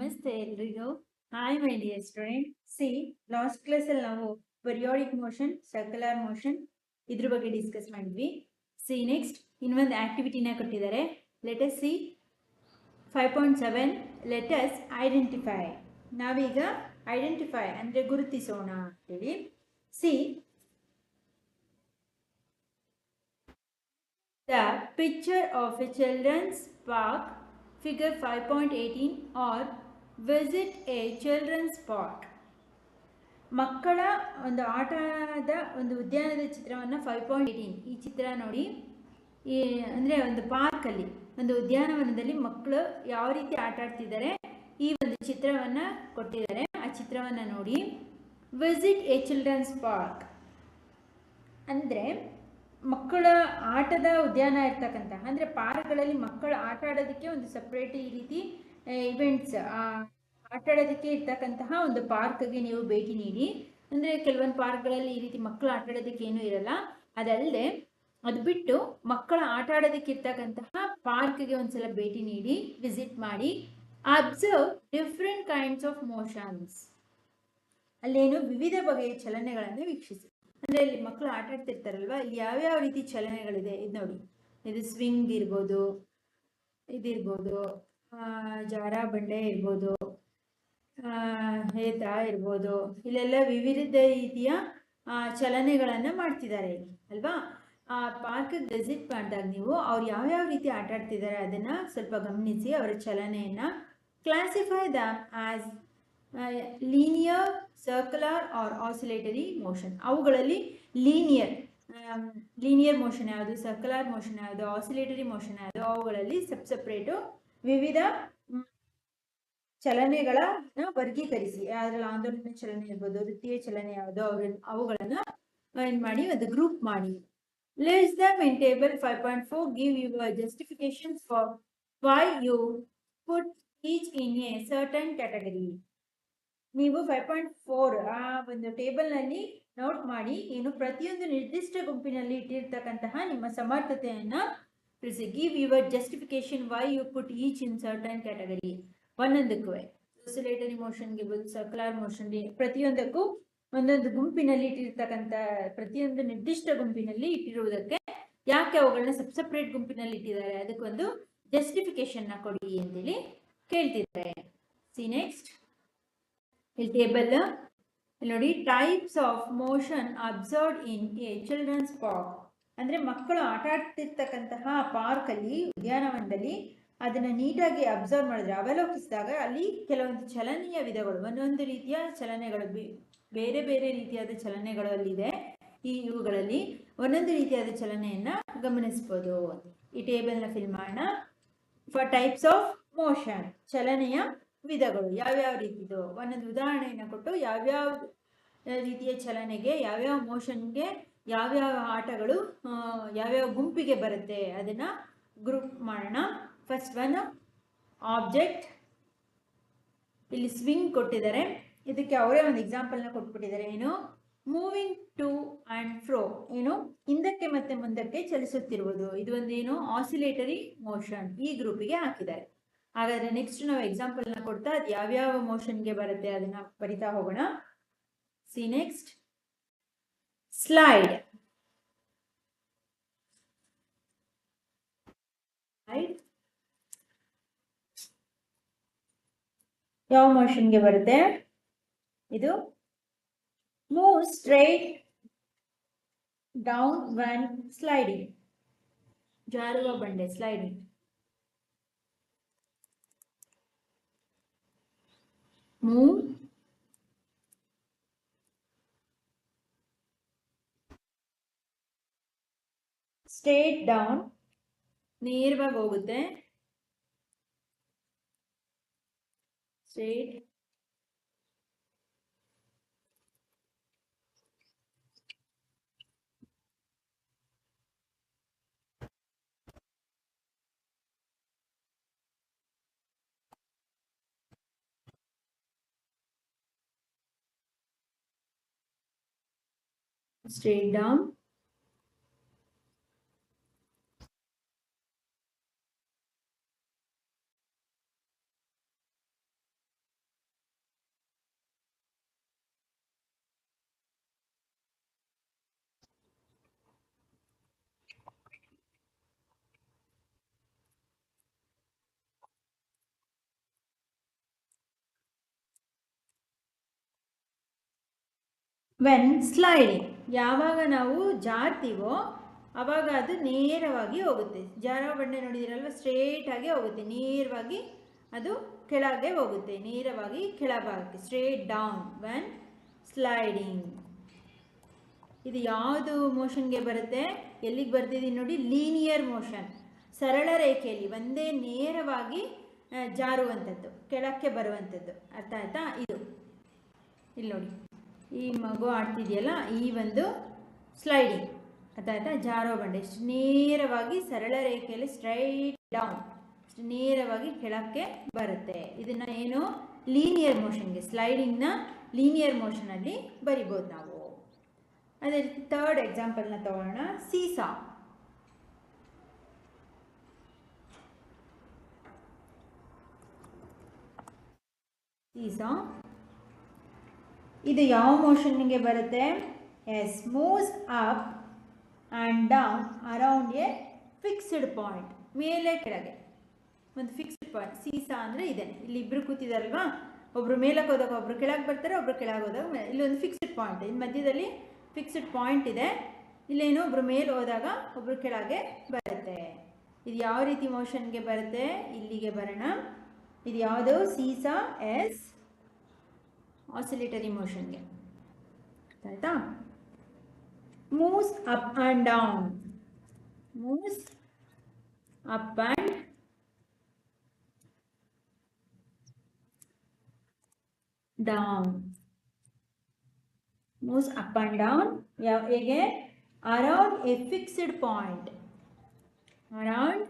ನಮಸ್ತೆ ಎಲ್ರಿಗೂ. Hi my dear students last ಕ್ಲಾಸಲ್ಲಿ ನಾವು ಪರಿಯಾಡಿಕ್ ಮೋಷನ್ ಸರ್ಕ್ಯುಲರ್ ಮೋಷನ್ ಇದ್ರ ಬಗ್ಗೆ ಡಿಸ್ಕಸ್ ಮಾಡಿದ್ವಿ. ಸಿ ನೆಕ್ಸ್ಟ್ ಇನ್ನೊಂದು ಆಕ್ಟಿವಿಟಿನ ಕೊಟ್ಟಿದ್ದಾರೆ. Let us see five point seven let us identify ನಾವೀಗ ಐಡೆಂಟಿಫೈ ಅಂದರೆ ಗುರುತಿಸೋಣ ಅಂತೇಳಿ. See the picture of a children's park, figure 5.18 or visit a children's park. ಮಕ್ಕಳ ಒಂದು ಆಟದ ಒಂದು ಉದ್ಯಾನದ ಚಿತ್ರವನ್ನು ಫೈವ್ ಪಾಯಿಂಟ್ ಏಯ್ಟೀನ್ ಈ ಚಿತ್ರ ನೋಡಿ, ಈ ಅಂದರೆ ಒಂದು ಪಾರ್ಕಲ್ಲಿ ಒಂದು ಉದ್ಯಾನವನದಲ್ಲಿ ಮಕ್ಕಳು ಯಾವ ರೀತಿ ಆಟ ಆಡ್ತಿದ್ದಾರೆ, ಈ ಒಂದು ಚಿತ್ರವನ್ನು ಕೊಟ್ಟಿದ್ದಾರೆ. ಆ ಚಿತ್ರವನ್ನು ನೋಡಿ ವಿಸಿಟ್ ಎ ಚಿಲ್ಡ್ರನ್ಸ್ ಪಾರ್ಕ್ ಅಂದರೆ ಮಕ್ಕಳ ಆಟದ ಉದ್ಯಾನ ಇರ್ತಕ್ಕಂಥ ಅಂದರೆ ಪಾರ್ಕ್ಗಳಲ್ಲಿ ಮಕ್ಕಳು ಆಟ ಆಡೋದಕ್ಕೆ ಒಂದು ಸಪ್ರೇಟ್ ಈ ರೀತಿ ಇವೆಂಟ್ಸ್ ಆಟ ಆಡೋದಕ್ಕೆ ಇರ್ತಕ್ಕಂತಹ ಒಂದು ಪಾರ್ಕ್ಗೆ ನೀವು ಭೇಟಿ ನೀಡಿ. ಅಂದರೆ ಕೆಲವೊಂದು ಪಾರ್ಕ್ಗಳಲ್ಲಿ ಈ ರೀತಿ ಮಕ್ಕಳು ಆಟ ಆಡೋದಕ್ಕೆ ಏನೂ ಇರಲ್ಲ. ಅದಲ್ಲದೆ ಅದು ಬಿಟ್ಟು ಮಕ್ಕಳ ಆಟ ಆಡೋದಕ್ಕೆ ಇರ್ತಕ್ಕಂತಹ ಪಾರ್ಕ್ಗೆ ಒಂದ್ಸಲ ಭೇಟಿ ನೀಡಿ ವಿಸಿಟ್ ಮಾಡಿ. Observe different kinds of motions ಅಲ್ಲೇನು ವಿವಿಧ ಬಗೆಯ ಚಲನೆಗಳನ್ನು ವೀಕ್ಷಿಸಿ. ಅಂದರೆ ಇಲ್ಲಿ ಮಕ್ಕಳು ಆಟ ಆಡ್ತಿರ್ತಾರಲ್ವ? ಯಾವ್ಯಾವ ರೀತಿ ಚಲನೆಗಳಿದೆ? ಇದು ನೋಡಿ. ಇದು ಸ್ವಿಂಗ್ ಇರ್ಬೋದು, ಇದಿರ್ಬೋದು ಜಾರ ಬಂಡೆ ಇರ್ಬೋದು ಹೇತ ಇರ್ಬೋದು, ಇಲ್ಲೆಲ್ಲ ವಿವಿಧ ರೀತಿಯ ಚಲನೆಗಳನ್ನು ಮಾಡ್ತಿದ್ದಾರೆ ಇಲ್ಲಿ, ಅಲ್ವಾ? ಆ ಪಾರ್ಕ್ ವಿಸಿಟ್ ಮಾಡಿದಾಗ ನೀವು ಅವ್ರು ಯಾವ್ಯಾವ ರೀತಿ ಆಟ ಆಡ್ತಿದ್ದಾರೆ ಅದನ್ನು ಸ್ವಲ್ಪ ಗಮನಿಸಿ, ಅವರ ಚಲನೆಯನ್ನು classify the as linear circular or oscillatory motion ಅವುಗಳಲ್ಲಿ ಲೀನಿಯರ್ ಲೀನಿಯರ್ ಮೋಷನ್ ಯಾವುದು ಸರ್ಕ್ಯುಲರ್ ಮೋಷನ್ ಯಾವುದು ಆಸಿಲೇಟರಿ ಮೋಷನ್ ಯಾವುದು, ಅವುಗಳಲ್ಲಿ ಸಬ್ ಸಪ್ರೇಟು ವಿವಿಧ ಚಲನೆಗಳನ್ನ ವರ್ಗೀಕರಿಸಿ. ಅದರಲ್ಲಿ ಆಂದೋಲನ ಚಲನೆ ಇರ್ಬೋದು, ದ್ವಿತೀಯ ಚಲನೆ ಯಾವುದು ಅವ್ರ ಅವುಗಳನ್ನ ಏನು ಮಾಡಿ ಒಂದು ಗ್ರೂಪ್ ಮಾಡಿ. List them in table five point four give your justification for why you put each in a certain category ನೀವು ಫೈವ್ ಪಾಯಿಂಟ್ ಫೋರ್ ಆ ಒಂದು ಟೇಬಲ್ನಲ್ಲಿ ನೋಟ್ ಮಾಡಿ ಏನು ಪ್ರತಿಯೊಂದು ನಿರ್ದಿಷ್ಟ ಗುಂಪಿನಲ್ಲಿ ಇಟ್ಟಿರ್ತಕ್ಕಂತಹ ನಿಮ್ಮ ಸಮರ್ಥತೆಯನ್ನು ತಿಳಿಸಿ. Give your justification why you put each in certain category ಒಂದೊಂದಕ್ಕೂ oscillatory ಮೋಷನ್ಗೆ ಬಂದು ಸರ್ಕ್ಯುಲರ್ ಮೋಷನ್ ಪ್ರತಿಯೊಂದಕ್ಕೂ ಒಂದೊಂದು ಗುಂಪಿನಲ್ಲಿ ಇಟ್ಟಿರ್ತಕ್ಕಂಥ ಪ್ರತಿಯೊಂದು ನಿರ್ದಿಷ್ಟ ಗುಂಪಿನಲ್ಲಿ ಇಟ್ಟಿರುವುದಕ್ಕೆ ಯಾಕೆ ಅವುಗಳನ್ನ ಸಬ್ ಸಪ್ರೇಟ್ ಗುಂಪಿನಲ್ಲಿ ಇಟ್ಟಿದ್ದಾರೆ? ಅದಕ್ಕೊಂದು ಜಸ್ಟಿಫಿಕೇಶನ್ನ ಕೊಡಿ ಅಂತೇಳಿ ಕೇಳ್ತಿದ್ದಾರೆ. ಸಿ ನೆಕ್ಸ್ಟ್ ಇಲ್ಲಿ ಟೇಬಲ್ ಇಲ್ಲಿ ನೋಡಿ types of motion observed in a children's park ಅಂದರೆ ಮಕ್ಕಳು ಆಟ ಆಡ್ತಿರ್ತಕ್ಕಂತಹ ಪಾರ್ಕಲ್ಲಿ ಉದ್ಯಾನವನದಲ್ಲಿ ಅದನ್ನು ನೀಟಾಗಿ ಅಬ್ಸರ್ವ್ ಮಾಡಿದ್ರೆ, ಅವಲೋಕಿಸಿದಾಗ ಅಲ್ಲಿ ಕೆಲವೊಂದು ಚಲನೆಯ ವಿಧಗಳು, ಒಂದೊಂದು ರೀತಿಯ ಚಲನೆಗಳು ಬೇರೆ ಬೇರೆ ರೀತಿಯಾದ ಚಲನೆಗಳು ಅಲ್ಲಿದೆ ಈ ಇವುಗಳಲ್ಲಿ. ಒಂದೊಂದು ರೀತಿಯಾದ ಚಲನೆಯನ್ನು ಗಮನಿಸ್ಬೋದು. ಈ ಟೇಬಲ್ನ ಫಿಲ್ ಮಾಡೋಣ. ಫಾರ್ ಟೈಪ್ಸ್ ಆಫ್ ಮೋಷನ್ ಚಲನೆಯ ವಿಧಗಳು ಯಾವ್ಯಾವ ರೀತಿದು? ಒಂದೊಂದು ಉದಾಹರಣೆಯನ್ನು ಕೊಟ್ಟು ಯಾವ್ಯಾವ ರೀತಿಯ ಚಲನೆಗೆ, ಯಾವ್ಯಾವ ಮೋಷನ್ಗೆ ಯಾವ್ಯಾವ ಆಟಗಳು ಯಾವ್ಯಾವ ಗುಂಪಿಗೆ ಬರುತ್ತೆ ಅದನ್ನು ಗ್ರೂಪ್ ಮಾಡೋಣ. ಫಸ್ಟ್ ಒನ್ ಆಬ್ಜೆಕ್ಟ್ ಇಲ್ಲಿ ಸ್ವಿಂಗ್ ಕೊಟ್ಟಿದ್ದಾರೆ. ಇದಕ್ಕೆ ಅವರೇ ಒಂದು ಎಕ್ಸಾಂಪಲ್ನ ಕೊಟ್ಬಿಟ್ಟಿದ್ದಾರೆ. ಏನು? ಮೂವಿಂಗ್ ಟು ಆ್ಯಂಡ್ ಫ್ರೋ ಏನು? ಹಿಂದಕ್ಕೆ ಮತ್ತೆ ಮುಂದಕ್ಕೆ ಚಲಿಸುತ್ತಿರುವುದು. ಇದು ಒಂದು ಆಸಿಲೇಟರಿ ಮೋಷನ್ ಈ ಗ್ರೂಪಿಗೆ ಹಾಕಿದ್ದಾರೆ. ಹಾಗಾದ್ರೆ ನೆಕ್ಸ್ಟ್ ನಾವು ಎಕ್ಸಾಂಪಲ್ನ ಕೊಡ್ತಾ ಅದು ಯಾವ್ಯಾವ ಮೋಷನ್ಗೆ ಬರುತ್ತೆ ಅದನ್ನ ಬರಿತಾ ಹೋಗೋಣ. ಸಿ ನೆಕ್ಸ್ಟ್ ಸ್ಲೈಡ್ ಯಾವ ಮೋಷನ್ಗೆ ಬರುತ್ತೆ? ಇದು move straight down one sliding ಜಾರುವ ಬಂಡೆ ಸ್ಲೈಡಿಂಗ್ move ಸ್ಟ್ರೇಟ್ ಡೌನ್ ನೇರವಾಗಿ ಹೋಗುತ್ತೆ. Straight straight down. when sliding. ಯಾವಾಗ ನಾವು ಜಾರ್ತೀವೋ ಆವಾಗ ಅದು ನೇರವಾಗಿ ಹೋಗುತ್ತೆ. ಜಾರೋ ಬಂಡೆ ನೋಡಿದಿರಲ್ವ ಸ್ಟ್ರೇಟಾಗಿ ಹೋಗುತ್ತೆ. ನೇರವಾಗಿ ಅದು ಕೆಳಗೆ ಹೋಗುತ್ತೆ. ನೇರವಾಗಿ ಕೆಳಭಾಗಕ್ಕೆ. ಸ್ಟ್ರೇಟ್ ಡೌನ್ ವೆನ್ ಸ್ಲೈಡಿಂಗ್ ಇದು ಯಾವುದು ಮೋಷನ್ಗೆ ಬರುತ್ತೆ? ಎಲ್ಲಿಗೆ ಬರ್ತಿದ್ದೀನಿ ನೋಡಿ ಲೀನಿಯರ್ ಮೋಷನ್ ಸರಳ ರೇಖೆಯಲ್ಲಿ ಒಂದೇ ನೇರವಾಗಿ ಜಾರುವಂಥದ್ದು. ಕೆಳಕ್ಕೆ ಬರುವಂಥದ್ದು. ಅರ್ಥ ಆಯ್ತಾ? ಇದು. ಇಲ್ಲಿ ನೋಡಿ. ಈ ಮಗು ಆಡ್ತಿದೆಯಲ್ಲ, ಈ ಒಂದು ಸ್ಲೈಡಿಂಗ್ ಅರ್ಥ ಆಯ್ತಾ? ಜಾರೋ ಬಂಡೆ. ಇಷ್ಟು ನೇರವಾಗಿ ಸರಳ ರೇಖೆಯಲ್ಲಿ ಸ್ಟ್ರೈಟ್ ಡೌನ್ ನೇರವಾಗಿ ಕೆಳಕ್ಕೆ ಬರುತ್ತೆ. ಇದನ್ನು ಏನು? ಲೀನಿಯರ್ ಮೋಷನ್ಗೆ ಸ್ಲೈಡಿಂಗ್ನ ಲೀನಿಯರ್ ಮೋಷನಲ್ಲಿ ಬರಿಬೋದು ನಾವು. ಅದೇ ರೀತಿ ಥರ್ಡ್ ಎಕ್ಸಾಂಪಲ್ನ ತಗೊಳ್ಳೋಣ ಸೀಸಾ. ಸೀಸಾ. ಇದು ಯಾವ ಮೋಷನ್ಗೆ ಬರುತ್ತೆ? Yes moves up and down around a fixed point ಮೇಲೆ ಕೆಳಗೆ. ಒಂದು ಫಿಕ್ಸ್ಡ್ ಪಾಯಿಂಟ್ ಸೀಸಾ ಅಂದರೆ ಇದೆ. ಇಲ್ಲಿ ಇಬ್ಬರು ಕೂತಿದಾರಲ್ವಾ? ಒಬ್ಬರು ಮೇಲಕ್ಕೆ ಹೋದಾಗ ಒಬ್ಬರು ಕೆಳಗೆ ಬರ್ತಾರೆ ಒಬ್ಬರು ಕೆಳಗೆ ಹೋದಾಗ ಒಂದು ಫಿಕ್ಸ್ಡ್ ಪಾಯಿಂಟ್ ಇದು ಮಧ್ಯದಲ್ಲಿ ಫಿಕ್ಸ್ಡ್ ಪಾಯಿಂಟ್ ಇದೆ. ಇಲ್ಲೇನು ಒಬ್ಬರು ಮೇಲೆ ಹೋದಾಗ ಒಬ್ಬರು ಕೆಳಗೆ ಬರುತ್ತೆ. ಇದು ಯಾವ ರೀತಿ ಮೋಷನ್ಗೆ ಬರುತ್ತೆ? ಇಲ್ಲಿಗೆ ಬರೋಣ. ಇದು ಯಾವುದು? ಸೀಸಾ ಎಸ್ ಆಸಿಲೇಟರಿ ಮೋಷನ್ಗೆ ಆಯ್ತಾ moves up and down moves up and down moves up and down ಯಾವ ಹೇಗೆ around a fixed point around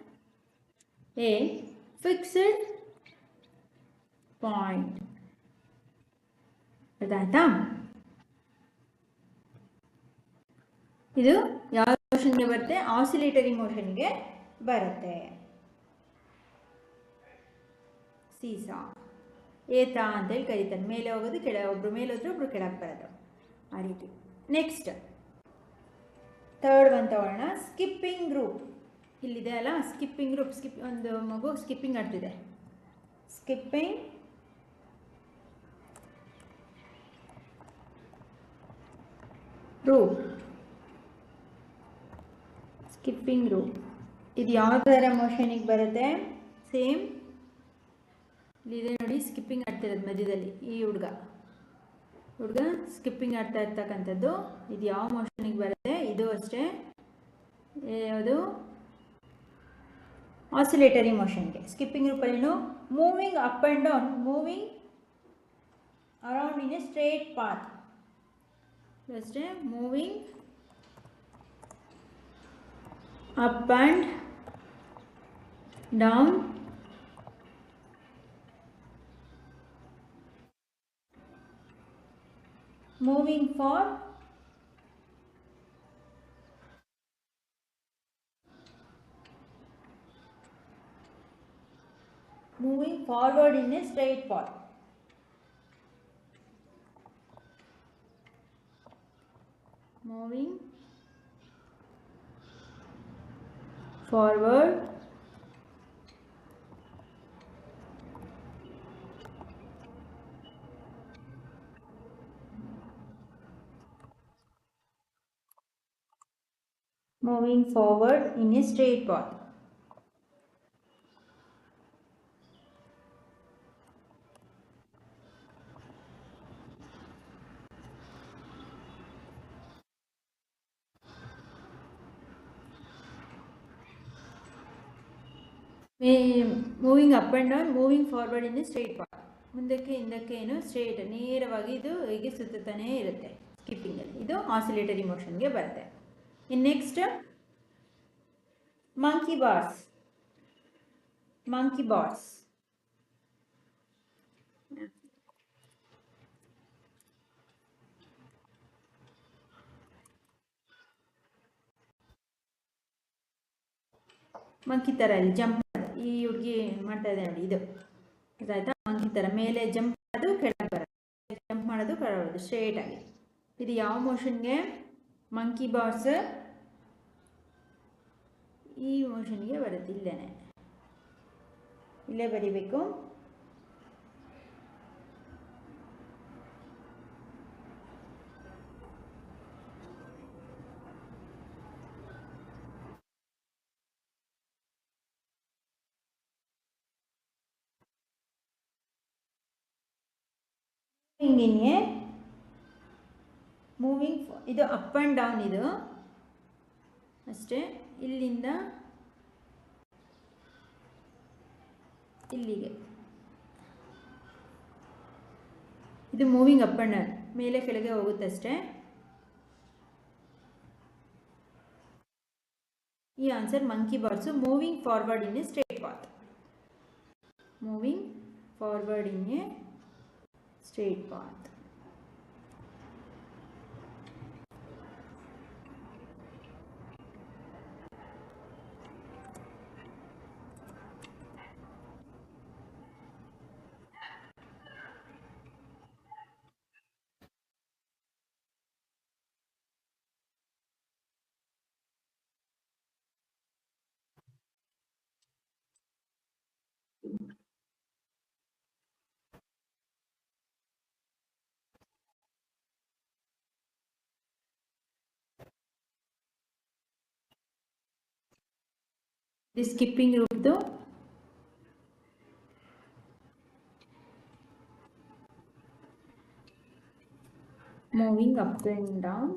a fixed point ಅರ್ಥಾಯ್ತಾ ಇದು ಯಾವ ಮೋಷನ್ಗೆ ಬರುತ್ತೆ? ಆಸಿಲೇಟರಿ ಮೋಷನ್ಗೆ ಬರುತ್ತೆ. ಸೀಸಾ. ಏತ ಅಂತೇಳಿ ಕರೀತಾರೆ ಮೇಲೆ ಹೋಗೋದು ಕೆಳ ಒಬ್ರು, ಮೇಲೆ ಹೋದ್ರೆ ಒಬ್ರು ಕೆಳಗೆ ಬರೋದು. ಆ ರೀತಿ. ನೆಕ್ಸ್ಟ್ ಥರ್ಡ್ ಒನ್ ತಗೊಳ್ಳೋಣ ಸ್ಕಿಪ್ಪಿಂಗ್ ಗ್ರೂಪ್ ಇಲ್ಲಿದೆ ಅಲ್ಲ? ಸ್ಕಿಪ್ಪಿಂಗ್ ಗ್ರೂಪ್ ಸ್ಕಿಪ್ ಒಂದು ಮಗು ಸ್ಕಿಪ್ಪಿಂಗ್ ಆಡ್ತಿದೆ. ಸ್ಕಿಪ್ಪಿಂಗ್ ರೂಪ್ ಸ್ಕಿಪ್ಪಿಂಗ್ ರೂಪ್ ಇದು ಯಾವ ಥರ ಮೋಷನಿಗೆ ಬರುತ್ತೆ? ಸೇಮ್ ಇಲ್ಲಿದೆ ನೋಡಿ ಸ್ಕಿಪ್ಪಿಂಗ್ ಆಡ್ತಿರೋದು ಮಧ್ಯದಲ್ಲಿ, ಈ ಹುಡುಗ. ಹುಡುಗ ಸ್ಕಿಪ್ಪಿಂಗ್ ಆಡ್ತಾ ಇರ್ತಕ್ಕಂಥದ್ದು. ಇದು ಯಾವ ಮೋಷನಿಗೆ ಬರುತ್ತೆ? ಇದು ಅಷ್ಟೇ. ಯಾವುದು? ಆಸಿಲೇಟರಿ ಮೋಷನ್ಗೆ skipping ರೂಪಲ್ಲೇನು moving up and down moving around in a straight path just a moving up and down. Moving for moving forward in a straight path. Moving forward moving forward in a straight path. Moving up and down moving forward in straight path ಮುಂದಕ್ಕೆ ಹಿಂದಕ್ಕೆ ಏನು straight ನೇರವಾಗಿ ಇದು ಹೀಗೆ ಸುತ್ತುತ್ತಾನೇ ಇರುತ್ತೆ. ಸ್ಕಿಪ್ಪಿಂಗಲ್ಲಿ ಇದು oscillatory ಮೋಷನ್ಗೆ ಬರುತ್ತೆ. In next monkey bars monkey bars monkey ಥರ ಇಲ್ಲಿ ಜಂಪ್ ಈ ಹುಡುಗಿ ಮಾಡ್ತಾ ಇದೆ ನೋಡಿ, ಇದು. ಇದಾಯ್ತಾ? ಮಂಕಿ ಥರ ಮೇಲೆ ಜಂಪ್ ಮಾಡೋದು, ಕೆಳಗೆ ಬರೋದು. ಜಂಪ್ ಮಾಡೋದು, ಕೆಳಗೆ ಸ್ಟ್ರೇಟ್ ಆಗಿ. ಇದು ಯಾವ ಮೋಷನ್ಗೆ ಮಂಕಿ ಬಾರ್ಸ್ ಈ ಮೋಷನ್ಗೆ ಬರುತ್ತೆ, ಇಲ್ಲೇನೆ. ಇಲ್ಲೇ ಬರಿಬೇಕು. ಇನ್ ಮೂವಿಂಗ್ ಇದು ಅಪ್ ಆ್ಯಂಡ್ ಡೌನ್ ಇದು. ಅಷ್ಟೇ, ಇಲ್ಲಿಂದ ಇಲ್ಲಿಗೆ. ಇದು ಮೂವಿಂಗ್ ಅಪ್ ಆ್ಯಂಡ್ ಡೌನ್ ಮೇಲೆ ಕೆಳಗೆ ಹೋಗುತ್ತಷ್ಟೇ ಈ answer monkey bars moving forward in a straight path moving forward in a straight path ಇದು skipping ರೂಪ್ದು moving up and down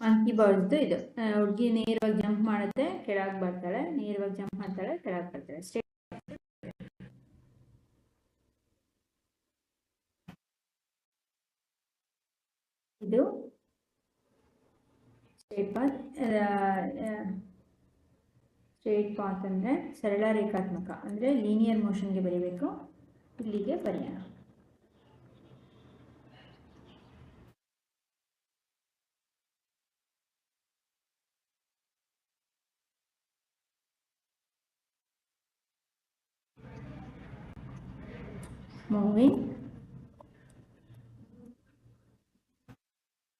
monkey ಬಾಲ್ದು ಇದು. ಹುಡುಗಿ ನೇರವಾಗಿ ಜಂಪ್ ಮಾಡುತ್ತೆ, ಕೆಳಗೆ ಬರ್ತಾಳೆ, ನೇರವಾಗಿ ಜಂಪ್ ಮಾಡ್ತಾಳೆ, ಕೆಳಗೆ ಬರ್ತಾಳೆ. ಸ್ಟೇ ಇದು ಸ್ಟ್ರೇಟ್ ಪಾತ್ ಸ್ಟ್ರೇಟ್ ಪಾತ್ ಅಂದರೆ ಸರಳ ರೇಖಾತ್ಮಕ, ಅಂದರೆ ಲೀನಿಯರ್ ಮೋಷನ್ಗೆ ಬರೀಬೇಕು, ಇಲ್ಲಿಗೆ ಬರೆಯೋಣ. Moving.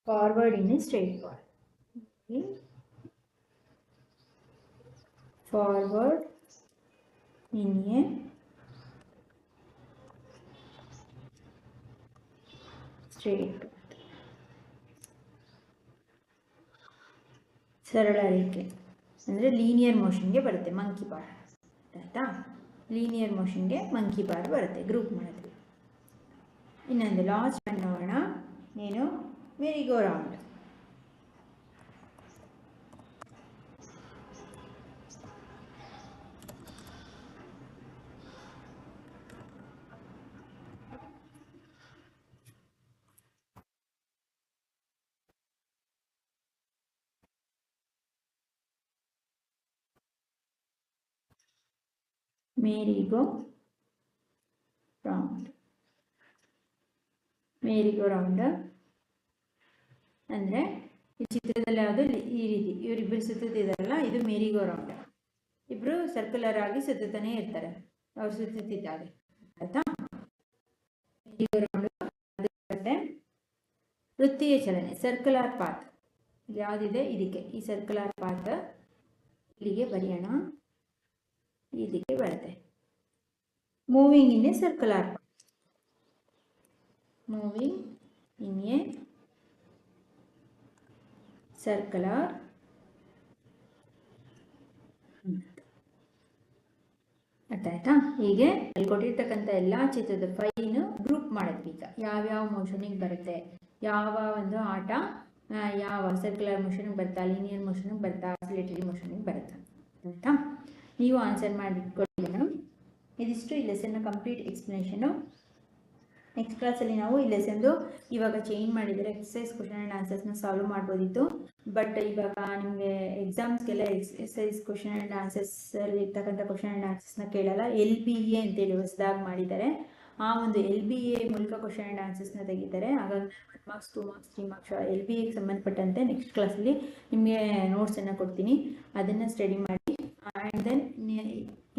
Forward in a straight path. Moving forward in a straight path. ಸರಳ ರೇಖೆ ಅಂದರೆ ಲೀನಿಯರ್ ಮೋಷನ್ಗೆ ಬರುತ್ತೆ ಮಂಕಿ ಬಾರ್ ಆಯಿತಾ ಲೀನಿಯರ್ ಮೋಷನ್ಗೆ ಮಂಕಿ ಬಾರ್ ಬರುತ್ತೆ ಗ್ರೂಪ್ ಮಾಡಿದ್ವಿ ಇನ್ನೊಂದು ಲಾಸ್ಟ್ ಒನ್ ನೋಡೋಣ ಏನು merry-go-round. merry-go-round. Merry-go-rounder ಅಂದರೆ ಈ ಚಿತ್ರದಲ್ಲಿ ಯಾವುದು ಈ ರೀತಿ ಇವರಿಬ್ಬರು ಸುತ್ತುತ್ತಿದ್ದಾರಲ್ಲ, ಇದು ಮೇರಿಗೋ ರೌಂಡ್ ಇಬ್ಬರು ಸರ್ಕ್ಯುಲರ್ ಆಗಿ ಸುತ್ತುತ್ತಾನೆ ಇರ್ತಾರೆ. ಅವ್ರು ಸುತ್ತುತ್ತಿದ್ದಾರೆ. ಆಯ್ತಾ ಮೇರಿಗೋ ರೌಂಡ್ ವೃತ್ತೀಯ ಚಲನೆ ಸರ್ಕ್ಯುಲರ್ ಪಾತ್ ಯಾವುದಿದೆ? ಇದಕ್ಕೆ. ಈ ಸರ್ಕ್ಯುಲರ್ ಪಾತ್ ಇಲ್ಲಿಗೆ ಬರೆಯೋಣ. ಇದಕ್ಕೆ ಬರುತ್ತೆ. Moving in a circular moving in a circular ಅರ್ಥ ಆಯ್ತಾ ಹೀಗೆ ಅಲ್ಲಿ ಕೊಟ್ಟಿರ್ತಕ್ಕಂಥ ಎಲ್ಲ ಚಿತ್ರದ ಫೈನ್ ಗ್ರೂಪ್ ಮಾಡಿದ್ವಿ ಈಗ. ಯಾವ್ಯಾವ ಮೋಷನಿಗೆ ಬರುತ್ತೆ? ಯಾವ ಒಂದು ಆಟ ಯಾವ ಸರ್ಕ್ಯುಲರ್ ಮೋಷನ್ಗೆ ಬರ್ತಾ ಲೀನಿಯರ್ ಮೋಷನ್ಗೆ ಬರ್ತಾ ಆಸಿಲೇಟರಿ ಮೋಷನ್ಗೆ ಬರುತ್ತಾ. ಆಯಿತಾ ನೀವು ಆನ್ಸರ್ ಮಾಡಿಟ್ಕೊಳ್ಳಿ ಮೇಡಮ್ ಇದಿಷ್ಟು ಈ ಲೆಸನ್ನ ಕಂಪ್ಲೀಟ್ ಎಕ್ಸ್ಪ್ಲನೇಷನು ನೆಕ್ಸ್ಟ್ ಕ್ಲಾಸಲ್ಲಿ ನಾವು ಈ ಲೆಸನ್ದು ಇವಾಗ ಚೇಂಜ್ ಮಾಡಿದರೆ ಎಕ್ಸಸೈಸ್ ಕ್ವಶನ್ ಆ್ಯಂಡ್ ಆನ್ಸರ್ಸ್ನ ಸಾಲ್ವ್ ಮಾಡ್ಬೋದಿತ್ತು. ಬಟ್ ಇವಾಗ ನಿಮಗೆ ಎಕ್ಸಾಮ್ಸ್ಗೆಲ್ಲ ಎಕ್ಸಸೈಸ್ ಕ್ವಶನ್ ಆ್ಯಂಡ್ ಆನ್ಸರ್ಸಲ್ಲಿ ಇರ್ತಕ್ಕಂಥ ಕ್ವಶನ್ ಆ್ಯಂಡ್ ಆನ್ಸರ್ಸ್ನ ಕೇಳಲ್ಲ. ಎಲ್ ಬಿ ಎ ಅಂತೇಳಿ ಹೊಸದಾಗಿ ಮಾಡಿದ್ದಾರೆ. ಆ ಒಂದು ಎಲ್ ಬಿ ಎ ಮೂಲಕ ಕ್ವಶನ್ ಆ್ಯಂಡ್ ಆನ್ಸರ್ಸ್ನ ತೆಗಿತಾರೆ. ಹಾಗಾಗಿ marks two marks three marks L B ಎಗೆ ಸಂಬಂಧಪಟ್ಟಂತೆ ನೆಕ್ಸ್ಟ್ ಕ್ಲಾಸಲ್ಲಿ ನಿಮಗೆ ನೋಟ್ಸನ್ನು ಕೊಡ್ತೀನಿ. ಅದನ್ನು ಸ್ಟಡಿ ಮಾಡಿ. ಆ್ಯಂಡ್ ದೆನ್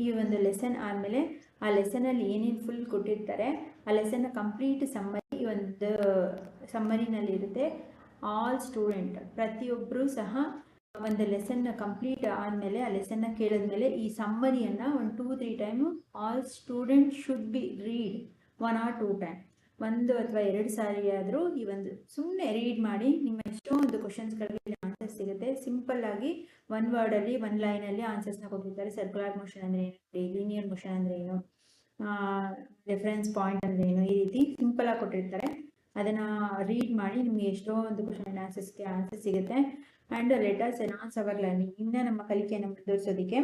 ಈ ಒಂದು ಲೆಸನ್ ಆದಮೇಲೆ ಆ ಲೆಸನಲ್ಲಿ ಏನೇನು ಫುಲ್ ಕೊಟ್ಟಿರ್ತಾರೆ, ಆ ಲೆಸನ್ನ ಕಂಪ್ಲೀಟ್ ಸಮ್ಮರಿ ಒಂದು ಸಮ್ಮರಿನಲ್ಲಿ ಇರುತ್ತೆ. ಆಲ್ ಸ್ಟೂಡೆಂಟ್ ಪ್ರತಿಯೊಬ್ಬರೂ ಸಹ ಒಂದು ಲೆಸನ್ನ ಕಂಪ್ಲೀಟ್ ಆದಮೇಲೆ, ಆ ಲೆಸನ್ನ ಕೇಳಿದ್ಮೇಲೆ ಈ ಸಮ್ಮರಿಯನ್ನು ಒಂದು two three time all student should be read one or two time ಒಂದು ಅಥವಾ ಎರಡು ಸಾರಿ ಆದರೂ ಈ ಒಂದು ಸುಮ್ಮನೆ ರೀಡ್ ಮಾಡಿ, ನಿಮ್ಮ ಎಷ್ಟೋ ಒಂದು ಕ್ವಶನ್ಸ್ಗಳಿಗೆ ಆನ್ಸರ್ ಸಿಗುತ್ತೆ. ಸಿಂಪಲ್ ಆಗಿ ಒನ್ ವರ್ಡ್ ಅಲ್ಲಿ ಒನ್ ಲೈನ್ ಅಲ್ಲಿ ಆನ್ಸರ್ಸ್ನ ಕೊಟ್ಟಿರ್ತಾರೆ. ಸರ್ಕ್ಯುಲರ್ ಮೋಷನ್ ಅಂದ್ರೆ ಏನು ಲೀನಿಯರ್ ಮೋಷನ್ ಅಂದ್ರೆ ಏನು ರೆಫರೆನ್ಸ್ ಪಾಯಿಂಟ್ ಅಂದ್ರೆ ಏನು, ಈ ರೀತಿ ಸಿಂಪಲ್ ಆಗಿ ಕೊಟ್ಟಿರ್ತಾರೆ. ಅದನ್ನ ರೀಡ್ ಮಾಡಿ ನಿಮ್ಗೆ ಎಷ್ಟೋ ಒಂದು ಕ್ವಶನ್ ಆನ್ಸರ್ಸ್ಗೆ ಆನ್ಸರ್ ಸಿಗುತ್ತೆ. And letters enhance our learning ಇನ್ನ ನಮ್ಮ ಕಲಿಕೆಯನ್ನು ಮುಂದುವರಿಸೋದಕ್ಕೆ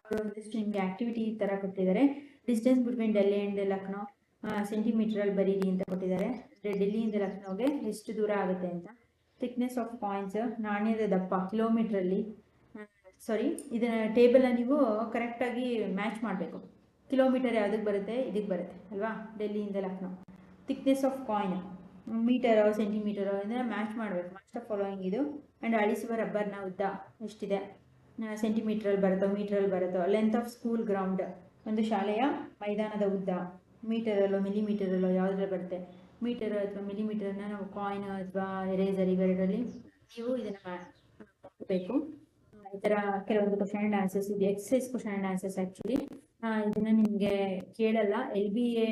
ಅವರು ಒಂದಿಷ್ಟು ನಿಮ್ಗೆ ಆಕ್ಟಿವಿಟಿ ತರ ಕೊಟ್ಟಿದ್ದಾರೆ. Distance between Delhi and Lucknow centimeter ಅಲ್ಲಿ ಬರೀರಿ ಅಂತ ಕೊಟ್ಟಿದ್ದಾರೆ. ಡೆಲ್ಲಿಯಿಂದ ಲಕ್ನೋಗೆ ಎಷ್ಟು ದೂರ ಆಗುತ್ತೆ ಅಂತ. ಥಿಕ್ನೆಸ್ ಆಫ್ ಕಾಯಿನ್ಸ್ ನಾಣ್ಯದ ದಪ್ಪ ಕಿಲೋಮೀಟ್ರಲ್ಲಿ ಸಾರಿ ಇದನ್ನ ಟೇಬಲ್ನ ನೀವು ಕರೆಕ್ಟಾಗಿ ಮ್ಯಾಚ್ ಮಾಡಬೇಕು. ಕಿಲೋಮೀಟರ್ ಯಾವುದಕ್ಕೆ ಬರುತ್ತೆ ಇದಕ್ಕೆ ಬರುತ್ತೆ ಅಲ್ವಾ? ಡೆಲ್ಲಿಯಿಂದ ಲಕ್ನೋ. ಥಿಕ್ನೆಸ್ ಆಫ್ ಕಾಯಿನ್ ಮೀಟರೋ ಸೆಂಟಿಮೀಟರೋ ಇದನ್ನು ಮ್ಯಾಚ್ ಮಾಡಬೇಕು. ಮಾಸ್ಟರ್ ಫಾಲೋಯಿಂಗ್ ಇದು ಆ್ಯಂಡ್ ಅಳಿಸುವ ರಬ್ಬರ್ನ ಉದ್ದ ಎಷ್ಟಿದೆ? ಸೆಂಟಿಮೀಟ್ರಲ್ಲಿ ಬರುತ್ತೋ ಮೀಟ್ರಲ್ಲಿ ಬರುತ್ತೋ? ಲೆಂತ್ ಆಫ್ ಸ್ಕೂಲ್ ಗ್ರೌಂಡ್ ಒಂದು ಶಾಲೆಯ ಮೈದಾನದ ಉದ್ದ. ಮೀಟರಲ್ಲೋ ಮಿಲಿಮೀಟರಲ್ಲೋ ಯಾವುದ್ರಲ್ಲಿ ಬರುತ್ತೆ? ಮೀಟರ್ ಅಥವಾ ಮಿಲಿಮೀಟರ್ನ ನಾವು ಕಾಯಿನ್ ಅಥವಾ ಎರೇಸರ್ ಇವೆರಡರಲ್ಲಿ ನೀವು ಇದನ್ನ ಮಾಡಬೇಕು. ಈ ತರ ಕೆಲವೊಂದು ಕ್ವಶನ್ ಆ್ಯಂಡ್ ಆನ್ಸರ್ಸ್ ಇದು exercise question and answers actually ಇದನ್ನ ನಿಮಗೆ ಕೇಳಲ್ಲ. ಎಲ್ ಬಿ ಎ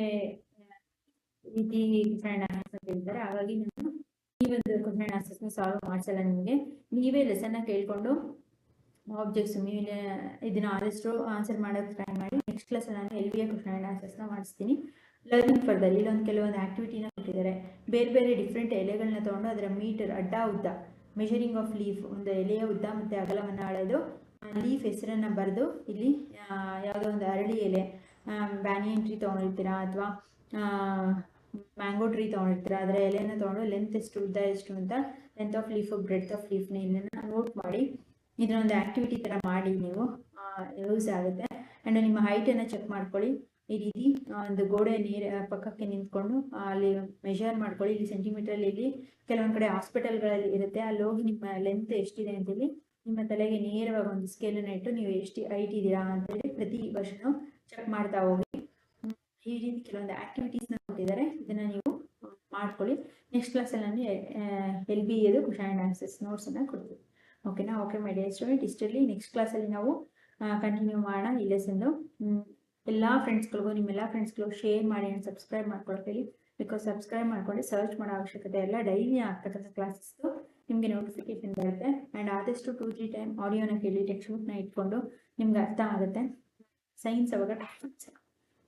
ರೀತಿ ಕ್ವಶನ್ ಆ್ಯಂಡ್ ಆನ್ಸರ್ಸ್ ಹೇಳ್ತಾರೆ. ಹಾಗಾಗಿ ನಾನು ಈ ಒಂದು ಕ್ವಶನ್ ಆನ್ಸರ್ಸ್ನ ಸಾಲ್ವ್ ಮಾಡ್ಸಲ್ಲ ನಿಮಗೆ. ನೀವೇ ಲೆಸನ್ನ ಕೇಳ್ಕೊಂಡು ಆಬ್ಜೆಕ್ಟ್ಸ್ ಮೇಲೆ ಇದನ್ನ ಆದಷ್ಟು ಆನ್ಸರ್ ಮಾಡೋಕೆ ಟ್ರೈ ಮಾಡಿ. ನೆಕ್ಸ್ಟ್ ಕ್ಲಾಸ್ ನಾನು ಎಲ್ ಬಿ ಎ ಕ್ವಶನ್ ಆ್ಯಂಡ್ನ ಮಾಡಿಸ್ತೀನಿ. ಲರ್ನಿಂಗ್ ಫರ್ದರ್ ಇಲ್ಲೊಂದು ಕೆಲವೊಂದು ಆಕ್ಟಿವಿಟಿನ ಕೊಟ್ಟಿದ್ದಾರೆ ಬೇರೆ ಬೇರೆ ಡಿಫ್ರೆಂಟ್ ಎಲೆಗಳನ್ನ ತೊಗೊಂಡು ಅದರ ಮೀಟರ್ ಅಡ್ಡ ಉದ್ದ ಮೆಷರಿಂಗ್ ಆಫ್ ಲೀಫ್ ಒಂದು ಎಲೆಯ ಉದ್ದ ಮತ್ತು ಅಗಲವನ್ನು ಅಳೆದು ಲೀಫ್ ಹೆಸರನ್ನು ಬರೆದು ಇಲ್ಲಿ ಯಾವುದೋ ಒಂದು ಅರಳಿ ಎಲೆ ಬ್ಯಾನಿಯನ್ ಟ್ರೀ ತೊಗೊಂಡಿರ್ತೀರಾ ಅಥವಾ ಮ್ಯಾಂಗೋ ಟ್ರೀ ತೊಗೊಂಡಿರ್ತೀರಾ, ಅದರ ಎಲೆನ ತೊಗೊಂಡು ಲೆಂತ್ ಎಷ್ಟು, ಉದ್ದ ಎಷ್ಟು ಅಂತ length of leaf breadth of ಲೀಫ್ನ ಇಲ್ಲನ್ನ ನೋಟ್ ಮಾಡಿ ಇದನ್ನೊಂದು ಆಕ್ಟಿವಿಟಿ ಥರ ಮಾಡಿ ನೀವು ಯೂಸ್ ಆಗುತ್ತೆ. ಆ್ಯಂಡ್ ನಿಮ್ಮ ಹೈಟನ್ನು ಚೆಕ್ ಮಾಡ್ಕೊಳ್ಳಿ. ಈ ರೀತಿ ಒಂದು ಗೋಡೆ ನೀರ ಪಕ್ಕಕ್ಕೆ ನಿಂತ್ಕೊಂಡು ಅಲ್ಲಿ ಮೆಷರ್ ಮಾಡ್ಕೊಳ್ಳಿ, ಇಲ್ಲಿ ಸೆಂಟಿಮೀಟರ್ ಇಲ್ಲಿ ಕೆಲವೊಂದು ಕಡೆ ಹಾಸ್ಪಿಟಲ್ಗಳಲ್ಲಿ ಇರುತ್ತೆ. ಅಲ್ಲಿ ಹೋಗಿ ನಿಮ್ಮ ಲೆಂತ್ ಎಷ್ಟಿದೆ ಅಂತೇಳಿ, ನಿಮ್ಮ ತಲೆಗೆ ನೇರವಾಗಿ ಒಂದು ಸ್ಕೇಲನ್ನು ಇಟ್ಟು ನೀವು ಎಷ್ಟು ಹೈಟ್ ಇದ್ದೀರಾ ಅಂತೇಳಿ ಪ್ರತಿ ವರ್ಷನೂ ಚೆಕ್ ಮಾಡ್ತಾ ಹೋಗಿ ಈ ರೀತಿ ಕೆಲವೊಂದು ಆಕ್ಟಿವಿಟೀಸ್ನ ಕೊಟ್ಟಿದ್ದಾರೆ. ಇದನ್ನ ನೀವು ಮಾಡ್ಕೊಳ್ಳಿ. ನೆಕ್ಸ್ಟ್ ಕ್ಲಾಸಲ್ಲಿ ನಾನು ಎಲ್ ಬಿ ಎದು ಕ್ವಶನ್ ಆ್ಯಂಡ್ ಆನ್ಸರ್ಸ್ ನೋಟ್ಸನ್ನು ಕೊಡ್ತೀನಿ ಓಕೆನಾ ಓಕೆ ಮೈ ಡಿಯರ್ ಸ್ಟೂಡೆಂಟ್ ಇಷ್ಟರಲ್ಲಿ ನೆಕ್ಸ್ಟ್ ಕ್ಲಾಸಲ್ಲಿ ನಾವು ಕಂಟಿನ್ಯೂ ಮಾಡೋಣ. ಈ ಲೆಸನ್ನು ಎಲ್ಲ ಫ್ರೆಂಡ್ಸ್ಗಳಿಗೂ ನಿಮ್ಮೆಲ್ಲ ಫ್ರೆಂಡ್ಸ್ಗಳಿಗೂ ಶೇರ್ ಮಾಡಿ ಆ್ಯಂಡ್ ಸಬ್ಸ್ಕ್ರೈಬ್ ಮಾಡ್ಕೊಳಕ್ಕೆ ಬಿಕಾಸ್ ಸಬ್ಸ್ಕ್ರೈಬ್ ಮಾಡ್ಕೊಂಡು ಸರ್ಚ್ ಮಾಡೋ ಅವಶ್ಯಕತೆ ಎಲ್ಲ ಡೈಲಿ ಆಗ್ತಕ್ಕಂಥ ಕ್ಲಾಸಸ್ದು ನಿಮಗೆ ನೋಟಿಫಿಕೇಶನ್ ಬರುತ್ತೆ. ಆ್ಯಂಡ್ ಆದಷ್ಟು ಟೂ ತ್ರೀ ಟೈಮ್ ಆಡಿಯೋನ ಕೇಳಿ ಟೆಕ್ಸ್ಟ್ ಬುಕ್ನ ಇಟ್ಕೊಂಡು ನಿಮ್ಗೆ ಅರ್ಥ ಆಗುತ್ತೆ. ಸೈನ್ಸ್ ಅವಾಗ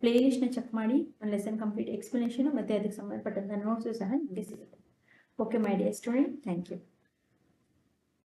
ಪ್ಲೇ ಲಿಸ್ಟ್ನ ಚೆಕ್ ಮಾಡಿ ಲೆಸನ್ ಕಂಪ್ಲೀಟ್ ಎಕ್ಸ್ಪ್ಲನೇಷನು ಮತ್ತು ಅದಕ್ಕೆ ಸಂಬಂಧಪಟ್ಟಂಥ ನೋಟ್ಸು ಸಹ ನಿಮಗೆ ಸಿಗುತ್ತೆ. Okay my dear student thank you